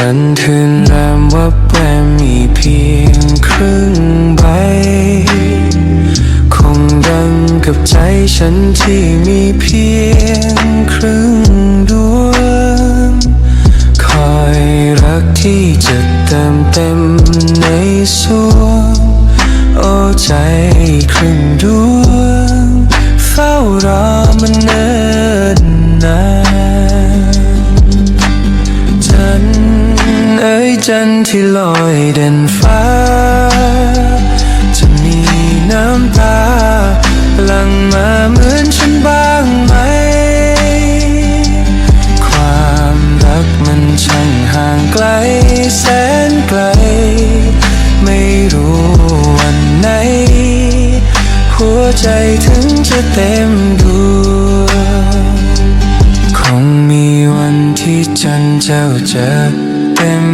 จันทร์คืนรามว่าแปลมีเพียงครึ่งใบ คงดังกับใจฉันที่มีเพียงครึ่งดวง คอยรักที่จะเติมเต็มในสวงโอ้ใจครึ่งดวง เฝ้ารอมันเนิ่นนาน จันทร์ที่ลอยเด่นฟ้า จะมีน้ำตาหลั่งมาเหมือนฉันบ้างไหม ความรักมันช่างห่างไกลแสนไกล ไม่รู้วันไหน หัวใจถึงจะเต็มดวงคงมีวันที่จันทร์เจ้าจะเต็ม